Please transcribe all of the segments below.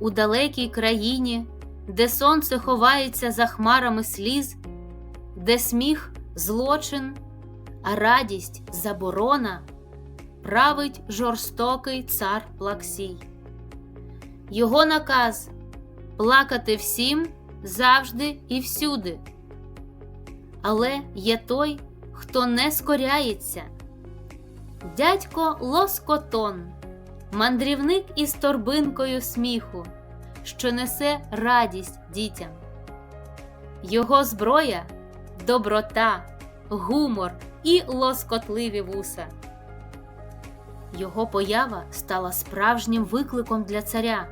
у далекій країні, де сонце ховається за хмарами сліз, де сміх злочин, а радість заборона, править жорстокий цар Плаксій. Його наказ плакати всім завжди і всюди. Але є той, хто не скоряється. Дядько Лоскотон, мандрівник із торбинкою сміху, що несе радість дітям. Його зброя доброта, гумор і лоскотливі вуса. Його поява стала справжнім викликом для царя,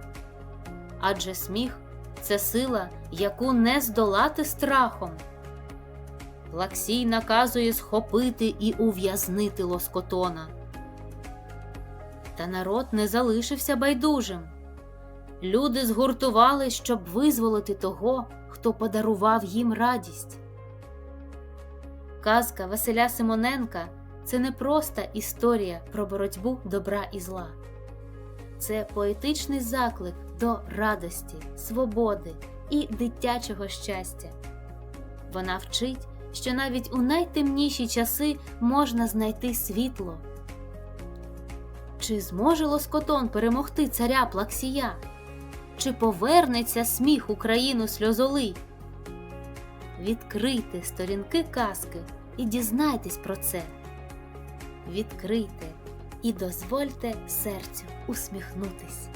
адже сміх це сила, яку не здолати страхом. Лаксій наказує схопити і ув'язнити лоскотона. Та народ не залишився байдужим. Люди згуртували, щоб визволити того, хто подарував їм радість. Казка Василя Симоненка це не просто історія про боротьбу добра і зла. Це поетичний заклик до радості, свободи і дитячого щастя. Вона вчить, що навіть у найтемніші часи можна знайти світло. Чи зможе Лоскотон перемогти царя Плаксія? Чи повернеться сміх Україну сльозоли? Відкрийте сторінки казки і дізнайтесь про це. Відкрийте і дозвольте серцю усміхнутись.